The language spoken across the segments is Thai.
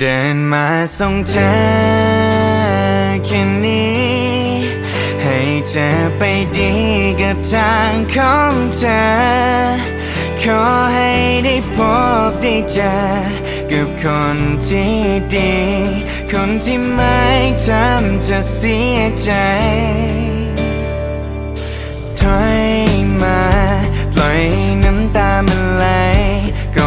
เดินมาส่งเธอแค่นี้ ให้เธอไปดีกับทางของเธอ ขอให้ได้พบได้เจอ กับคนที่ดี คนที่ไม่ทำเธอเสียใจถอยมา ปล่อยน้ำตามันไหล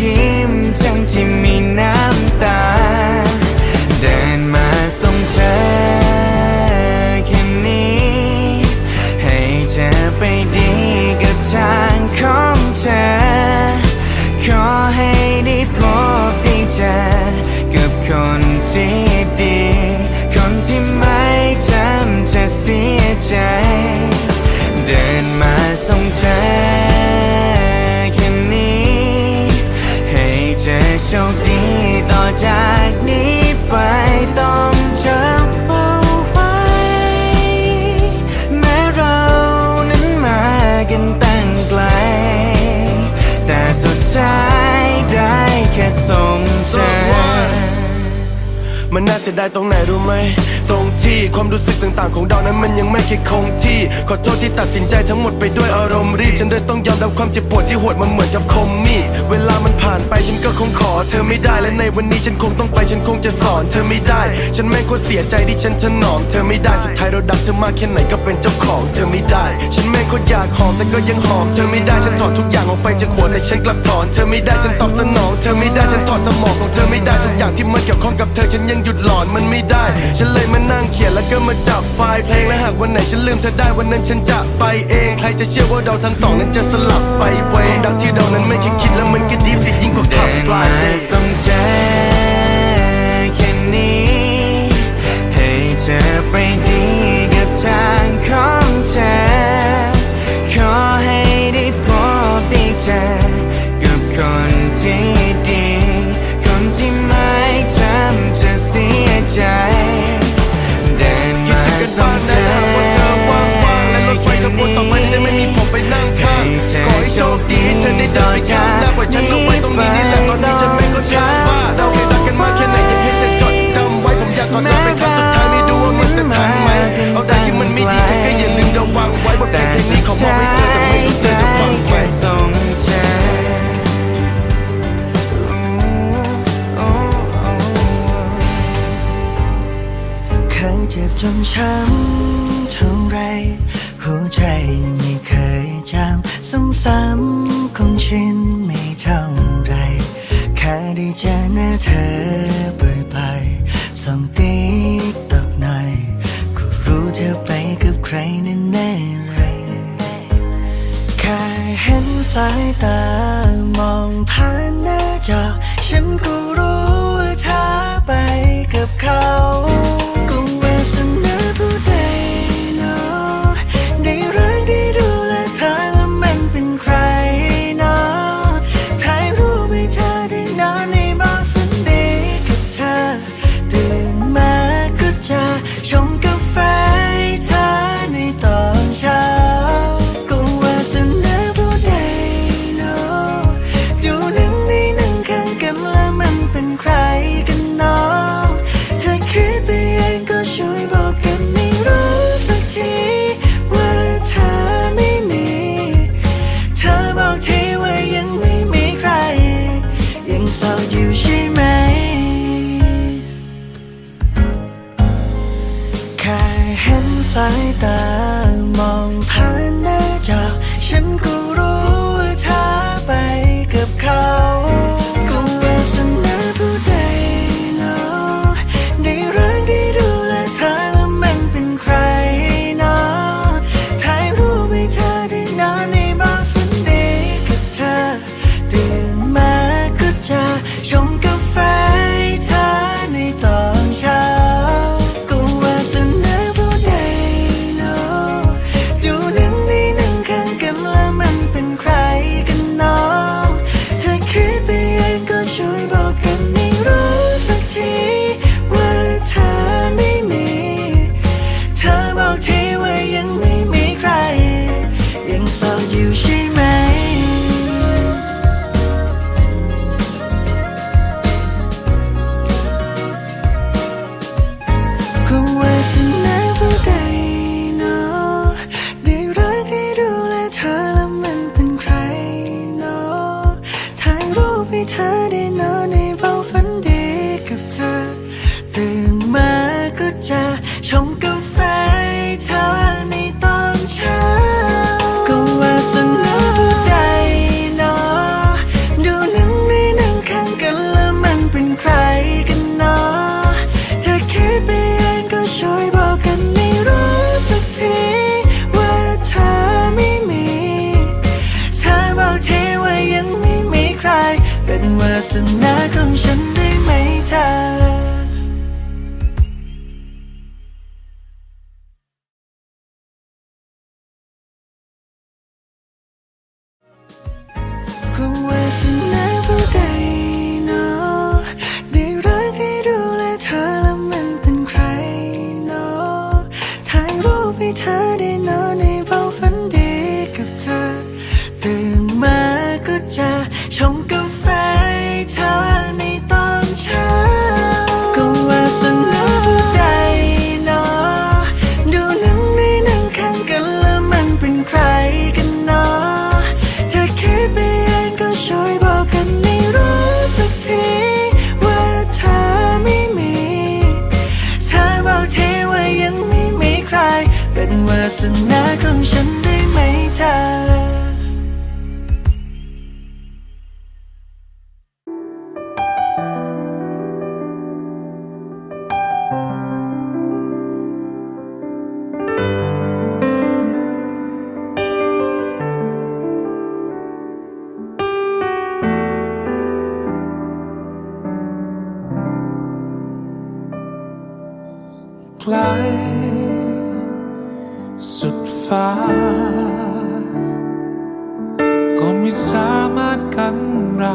ยิ้มจังที่มี มันน่าเสียดายตรงไหนรู้ไหม ตรงที่ ความรู้สึกต่างๆ ของเรานั้นมันยังไม่เคยคงที่ ขอโทษที่ตัดสินใจทั้งหมดไปด้วยอารมณ์รีบฉันเลยต้องยอมรับความเจ็บปวดที่หดมันเหมือนกับคมมีดเวลามันผ่านไปฉันก็คงขอ เธอไม่ได้และในวันนี้ฉันคงต้องไปฉันคงจะสอน เธอไม่ได้ ฉันแม่งโคตรเสียใจที่ฉันถนอมเธอไม่ได้สุดท้ายเราดักเธอมากแค่ไหนก็เป็นเจ้าของ เธอไม่ได้ ฉันแม่งโคตรอยากหอมแต่ก็ยังหอม เธอไม่ได้ฉันถอดทุกอย่างออกไปจากหัวแต่ฉันกลับถอน เธอไม่ได้ฉันตอบสนอง เธอไม่ได้ฉันถอดสมองของเธอไม่ได้ทุกอย่างที่มันเกี่ยวข้องกับเธอฉันยังหยุดหลอนมันไม่ได้ ฉันเลยมานั่งเขียนแล้วก็มาจับไฟล์เพลงและหากวันไหนฉันลืมเธอได้วันนั้นฉันจะไปเอง ใครจะเชื่อว่าเราทั้งสองนั้นจะสลับไปว ห็นสายตามองผ่านหน้าจอ ฉันก็รู้ว่าเธอไปกับเขา away from ฟ้า ก่อนวิสามารถกันเรา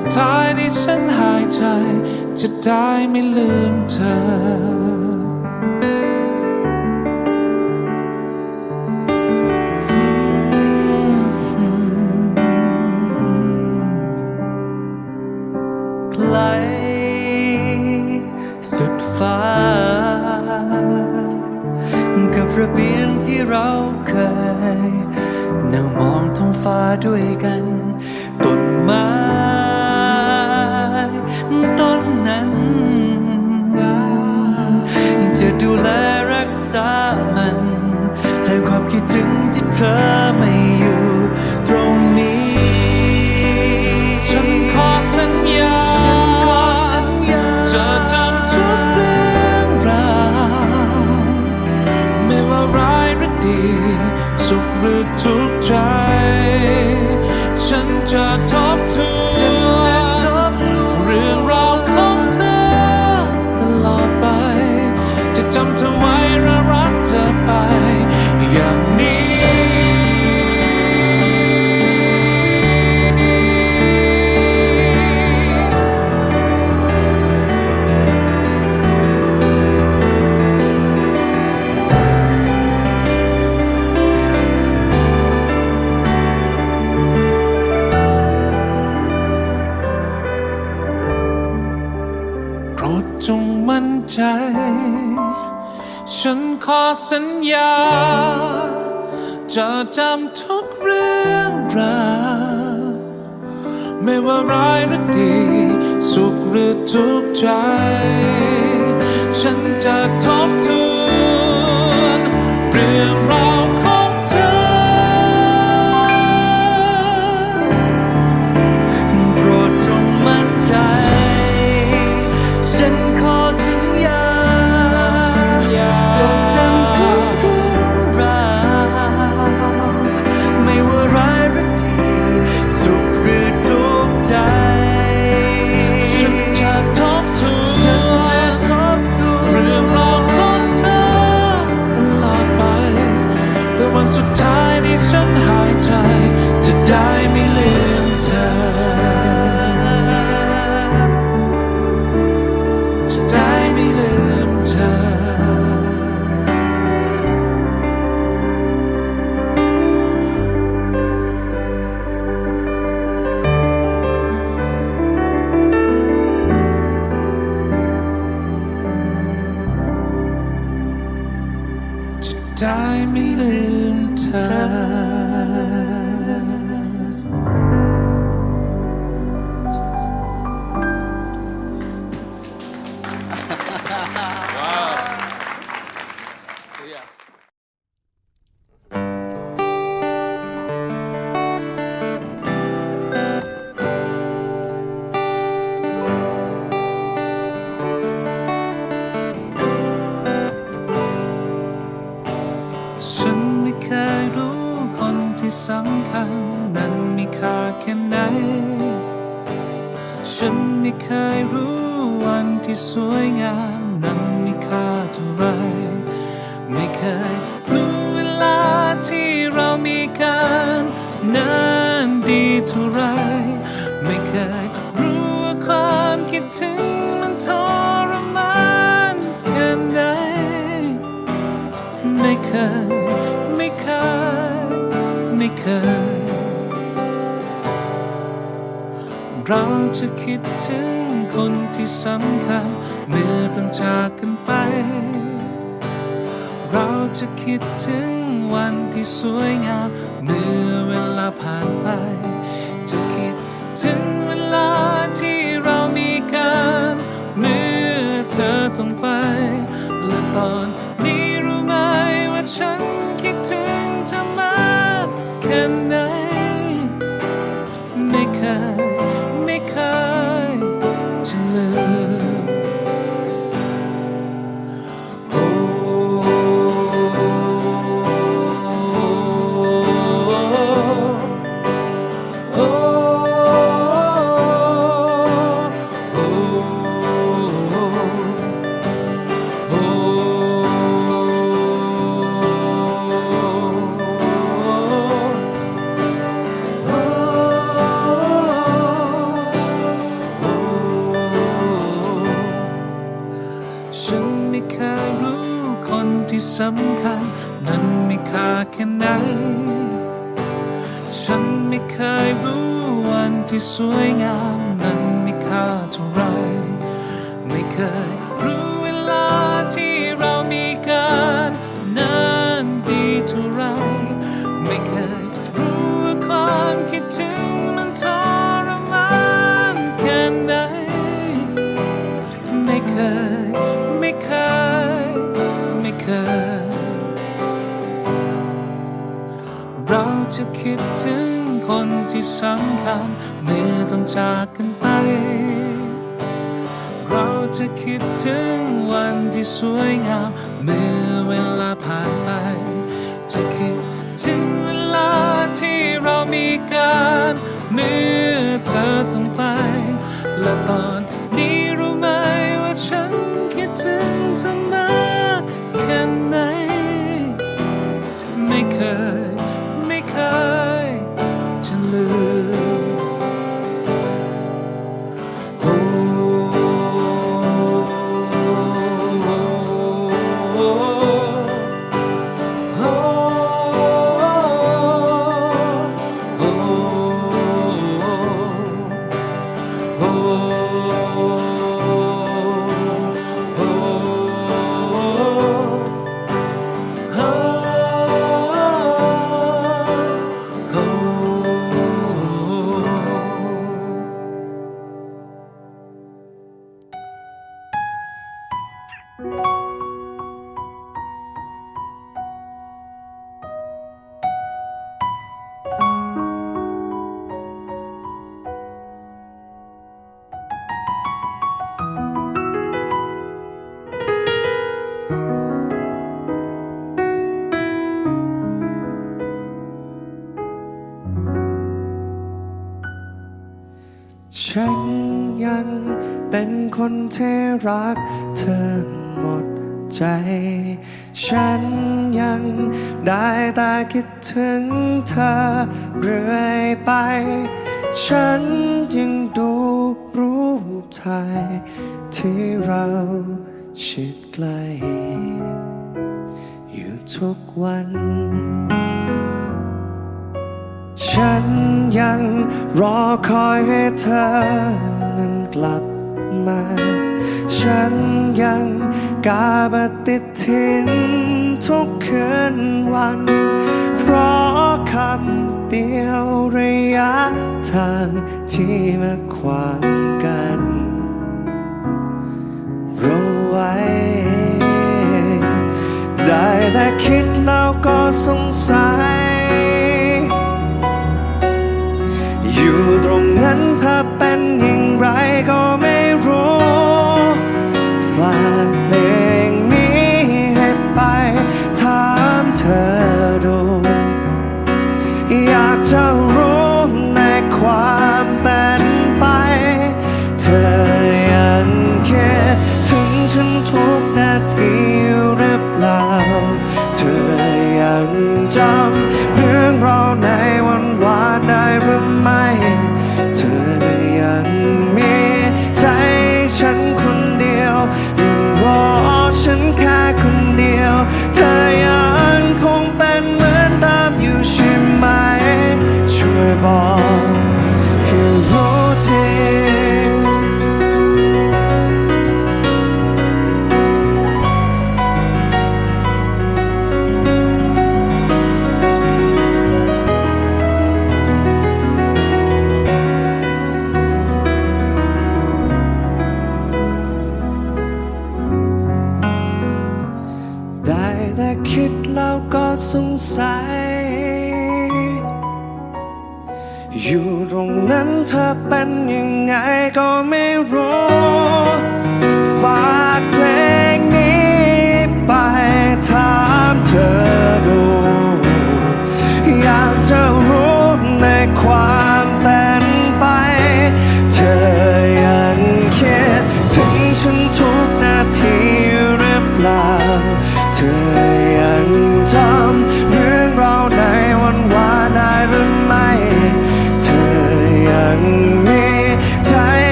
ดท้ายที่ฉันหายใจ จะได้ไม่ลืมเธอไกลสุดฟ้า กับระเบียงที่เราเคยนั่งมองท้องฟ้าด้วยกัน ธอไม่อยู่ตรงนี้ ฉันขอสัญญาจะทำทุกเรื่องราวไม่ว่าร้ายหรือดี สุขหรือทุกข์ใจ ฉันจะทบทวนเรื่องราวของเธอตลอดไปจะจำเธอ จ ฉันขอสัญญา จะจำทุกเรื่องราวไม่ว่าร้ายหรือดี สุขหรือทุกข์ใจ ฉันจะทบทวนเรื่องราว ได้ไม่ลืมเธอ ที่สำคัญนั้นมีค่าแค่ไหน ฉันไม่เคยรู้วันที่สวยงาม เคยเราจะคิดถึงคนที่สำคัญเมื่อต้องจากกันไป เราจะคิดถึงวันที่สวยงามเมื่อเวลาผ่านไป ที่สวยงามนั้นมีค่าเท่าไร ไม่เคยรู้เวลาที่เรามีกันนั้นดีเท่าไร ไม่เคยรู้ว่าความคิดถึงมันทรมานแค่ไหน ไม่เคย ไม่เคย ไม่เคย เราจะคิดถึงคนที่สำคัญ มื่อต้องจากกันไป เราจะคิดถึงวันที่สวยงามเมื่อ ฉันยังเป็นคนที่รักเธอหมดใจ ฉันยังได้แต่คิดถึงเธอเรื่อยไป ฉันยังดูรูปถ่ายที่เราชิดใกล้ อยู่ทุกวัน ฉันยังรอคอยให้เธอนั้นกลับมา ฉันยังกาบติดทินทุกคืนวัน เพราะคำเดียวระยะทางที่มาขวางกันรู้ไว้ ได้แต่คิดแล้วก็สงสัย อยู่ตรงนั้นเธอเป็นอย่างไรก็ไม่รู้ฝาก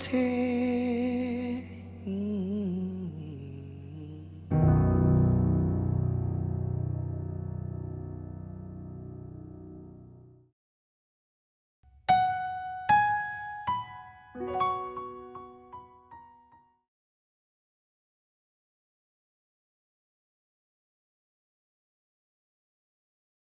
take